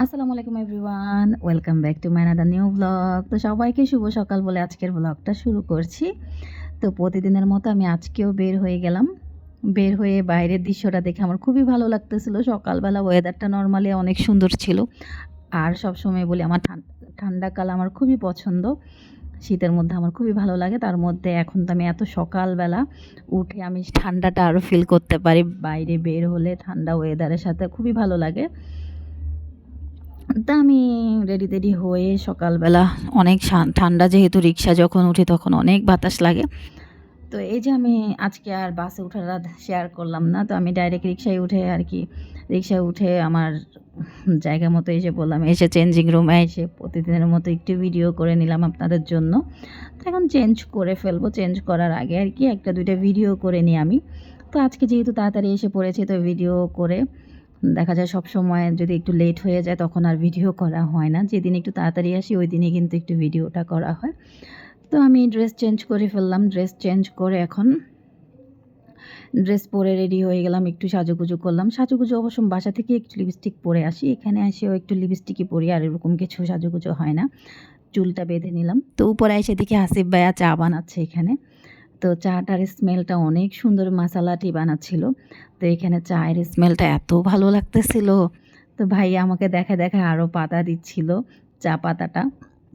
আসসালামু আলাইকুম everyone, welcome back to my another new blog. তো সবাইকে শুভ সকাল বলে আজকের ব্লগটা শুরু করছি। তো প্রতিদিনের মতো আমি আজকেও বের হয়ে গেলাম। বের হয়ে বাইরের দৃশ্যটা দেখে আমার খুবই ভালো লাগতেছিল। সকালবেলা ওয়েদারটা নর্মালি অনেক সুন্দর ছিল। আর সব সময় বলি আমার ঠান- ঠান্ডাকাল আমার খুবই পছন্দ। শীতের মধ্যে আমার খুবই ভালো লাগে। তার মধ্যে এখন তো আমি এত সকালবেলা উঠে আমি ঠান্ডাটা আরও ফিল করতে পারি। বাইরে বের হলে ঠান্ডা ওয়েদারের সাথে খুবই ভালো লাগে। তা আমি রেডি, টেডি হয়ে সকালবেলা অনেক ঠান্ডা যেহেতু রিক্সা যখন উঠি তখন অনেক বাতাস লাগে। তো এই যে আমি আজকে আর বাসে রাত শেয়ার করলাম না, তো আমি ডাইরেক্ট রিক্সায় উঠে আর কি, রিক্সায় উঠে আমার জায়গা মতো এসে বললাম, এসে চেঞ্জিং রুমে এসে প্রতিদিনের মতো একটু ভিডিও করে নিলাম আপনাদের জন্য। তো এখন চেঞ্জ করে ফেলব চেঞ্জ করার আগে আর কি একটা দুইটা ভিডিও করে নিই আমি। তো আজকে যেহেতু তাড়াতাড়ি এসে পড়েছি, তো ভিডিও করে দেখা যায় সব সময় যদি একটু লেট হয়ে যায় তখন আর ভিডিও করা হয় না। যেদিন একটু তাড়াতাড়ি আসি ওই দিনই কিন্তু একটু ভিডিওটা করা হয়। তো আমি ড্রেস চেঞ্জ করে ফেললাম। ড্রেস চেঞ্জ করে এখন ড্রেস পরে রেডি হয়ে গেলাম, একটু সাজুগুজু করলাম। সাজুগুজু অবশ্য বাসা থেকে একটু লিপস্টিক পরে আসি। এখানে এসেও একটু লিপস্টিকই পরি, আর এরকম কিছু সাজুগুজু হয় না। চুলটা বেঁধে নিলাম। তো উপরে এসে দেখি আসিফ ভাইয়া চা বানাচ্ছে এখানে। তো চাটার স্মেলটা অনেক সুন্দর মশালাটি বানাচ্ছিল। তো এখানে চায়ের স্মেলটা এত ভালো লাগতেছিল। তো ভাই আমাকে দেখা দেখা আরও পাতা দিচ্ছিল চা পাতাটা।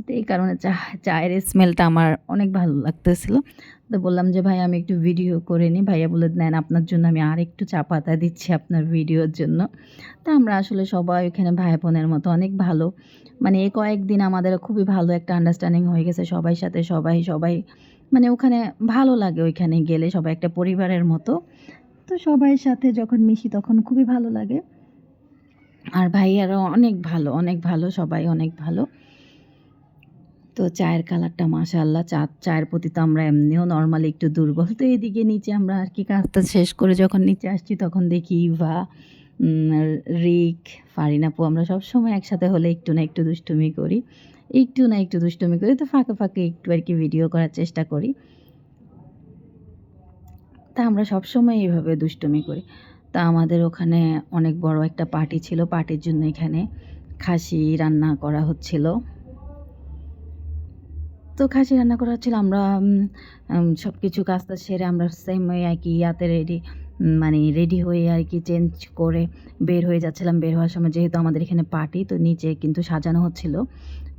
তো এই কারণে চা, চায়ের স্মেলটা আমার অনেক ভালো লাগতেছিল। তো বললাম যে, ভাই, আমি একটু ভিডিও করে নিই ভাইয়া বলে নেন আপনার জন্য আমি আর একটু চা পাতা দিচ্ছি আপনার ভিডিওর জন্য। তা আমরা আসলে সবাই ওখানে ভাই বোনের মতো অনেক ভালো। মানে এই কয়েকদিন আমাদের খুবই ভালো একটা আন্ডারস্ট্যান্ডিং হয়ে গেছে সবাই সাথে, সবাই সবাই মানে ওখানে ভালো লাগে ওইখানে গেলে সবাই একটা পরিবারের মতো। তো সবাই সাথে যখন মিশি তখন খুবই ভালো লাগে। আর ভাইয়ারও অনেক ভালো অনেক ভালো, সবাই অনেক ভালো। তো চায়ের কালারটা মাশাআল্লাহ। চা চায়ের প্রতি তো আমরা এমনিও নর্মালি একটু দুর্বল। তো এদিকে নিচে আমরা আর কি কাজটা শেষ করে যখন নিচে আসছি তখন দেখি উম, রিক ফারিনাপু আমরা সব সময় একসাথে হলে একটু না একটু দুষ্টুমি করি। একটু না একটু দুষ্টুমি করি তো ফাঁকে ফাঁকে একটু আর কি ভিডিও করার চেষ্টা করি। তা আমরা সব সময় এইভাবে দুষ্টুমি করি। তা আমাদের ওখানে অনেক বড় একটা পার্টি ছিল পার্টির জন্য এখানে খাসি রান্না করা হচ্ছিল। তো খাসি রান্না করা হচ্ছিল, আমরা সব কিছু কাজটা সেরে আমরা সেম হয়ে আর কি ইয়াতে রেডি মানে রেডি হয়ে আর কি চেঞ্জ করে বের হয়ে যাচ্ছিলাম। বের হওয়ার সময় যেহেতু আমাদের এখানে পার্টি তো নিচে কিন্তু সাজানো হচ্ছিল।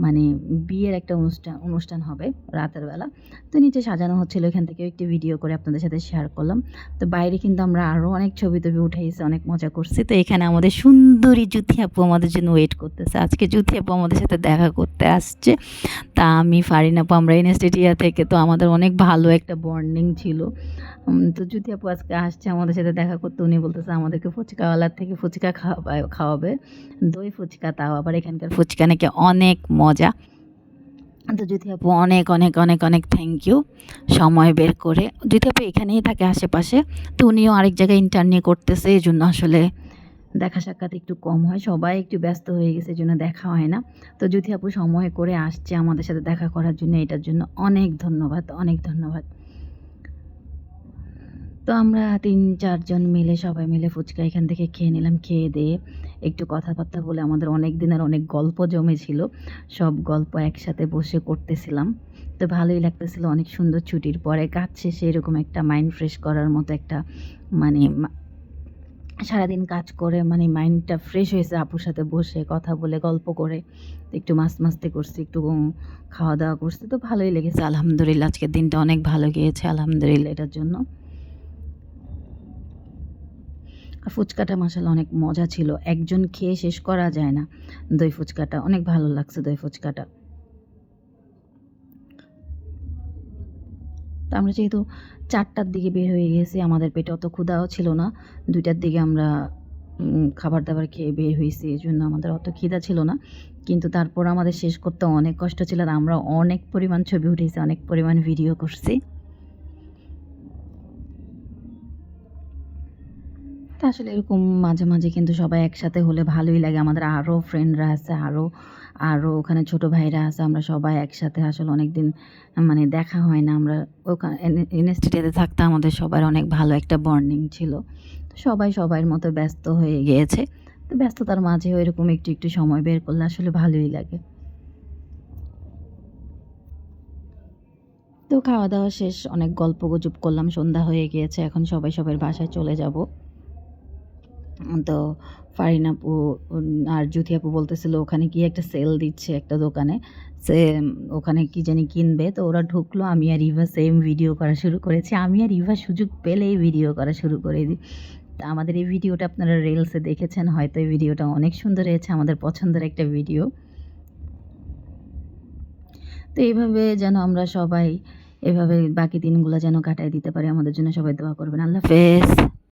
মানে বিয়ের একটা অনুষ্ঠান অনুষ্ঠান হবে রাতের বেলা। তো নিচে সাজানো হচ্ছিল, এখান থেকে একটি ভিডিও করে আপনাদের সাথে শেয়ার করলাম। তো বাইরে কিন্তু আমরা আরও অনেক ছবি টবি উঠেছি অনেক মজা করছি। তো এখানে আমাদের সুন্দরী জুথি আপু আমাদের জন্য ওয়েট করতেছে। আজকে জুথি আপু আমাদের সাথে দেখা করতে আসছে। তা আমি, ফারিন আপু, আমরা ইনস্টিটিউয়া থেকে, তো আমাদের অনেক ভালো একটা বন্ডিং ছিল। তো জুথি আপু আজকে আসছে আমাদের সাথে দেখা করতে। উনি বলতেছে আমাদেরকে ফুচকাওয়ালার থেকে ফুচকা খাওয়াবে খাওয়াবে। দই ফুচকা, তাও আবার এখানকার ফুচকা নাকি অনেক মজা। তো জ্যোতি আপু অনেক অনেক অনেক অনেক থ্যাংক ইউ সময় বের করে। জ্যোতি আপু এখানেই থাকে আশেপাশে তো উনিও আরেক জায়গায় ইন্টারনিউ করতেছে এই জন্য আসলে দেখা সাক্ষাৎ একটু কম হয়। সবাই একটু ব্যস্ত হয়ে গেছে এই জন্য দেখা হয় না। তো জ্যোতি আপু সময় করে আসছে আমাদের সাথে দেখা করার জন্য এটার জন্য অনেক ধন্যবাদ অনেক ধন্যবাদ। তো আমরা তিন চারজন মিলে সবাই মিলে ফুচকা এখান থেকে খেয়ে নিলাম খেয়ে দিয়ে একটু কথাবার্তা বলে আমাদের অনেক দিনের অনেক গল্প জমেছিল। সব গল্প একসাথে বসে করতেছিলাম। তো ভালোই লাগতেছিল অনেক সুন্দর ছুটির পরে। কাজ শেষে এরকম একটা মাইন্ড ফ্রেশ করার মতো একটা মানে সারাদিন কাজ করে মানে মাইন্ডটা ফ্রেশ হয়েছে আপুর সাথে বসে কথা বলে গল্প করে। একটু মাছ মাস্তি করছি, একটু খাওয়া দাওয়া করছি। তো ভালোই লেগেছে। আলহামদুলিল্লাহ, আজকের দিনটা অনেক ভালো গিয়েছে, আলহামদুলিল্লাহ এটার জন্য। আর ফুচকাটা মশালা অনেক মজা ছিল। একজন খেয়ে শেষ করা যায় না দই ফুচকাটা। অনেক ভালো লাগছে দই ফুচকাটা। তো আমরা যেহেতু চারটার দিকে বের হয়ে গেছি, আমাদের পেটে অত ক্ষুধাও ছিল না। দুইটার দিকে আমরা খাবার দাবার খেয়ে বের হয়েছি এই জন্য আমাদের অত খিদা ছিল না। কিন্তু তারপর আমাদের শেষ করতে অনেক কষ্ট ছিল আমরা অনেক পরিমাণ ছবি উঠেছি, অনেক পরিমাণ ভিডিও করছি। তা আসলে এরকম মাঝে মাঝে কিন্তু সবাই একসাথে হলে ভালোই লাগে। আমাদের আরও ফ্রেন্ডরা আছে আরও আরও ওখানে ছোট ভাইরা আছে, আমরা সবাই একসাথে আসলে অনেক দিন মানে দেখা হয় না। আমরা ওখানে ইনস্টিটিউটে থাকতে আমাদের সবার অনেক ভালো একটা বর্নিং ছিল। তো সবাই সবার মতো ব্যস্ত হয়ে গিয়েছে। তো ব্যস্ততার মাঝেও এরকম একটু একটু সময় বের করলে আসলে ভালোই লাগে। তো খাওয়া দাওয়া শেষ, অনেক গল্প গুজব করলাম, সন্ধ্যা হয়ে গিয়েছে, এখন সবাই সবার বাসায় চলে যাব। তো ফারিন আপু আর জ্যোতি আপু বলতেছিল, ওখানে গিয়ে একটা সেল দিচ্ছে একটা দোকানে। সে ওখানে কি জানি কিনবে। তো ওরা ঢুকলো, আমি আর ইভা সেম ভিডিও করা শুরু করেছি। আমি আর ইভা সুযোগ পেলেই ভিডিও করা শুরু করে দিই। তা আমাদের এই ভিডিওটা আপনারা রিলসে দেখেছেন, হয়তো এই ভিডিওটা অনেক সুন্দর হয়েছে, আমাদের পছন্দের একটা ভিডিও তো এইভাবে যেন আমরা সবাই, এভাবে বাকি দিনগুলো যেন কাটায় দিতে পারি, আমাদের জন্য সবাই দোয়া করবেন। আল্লাহ হাফেজ।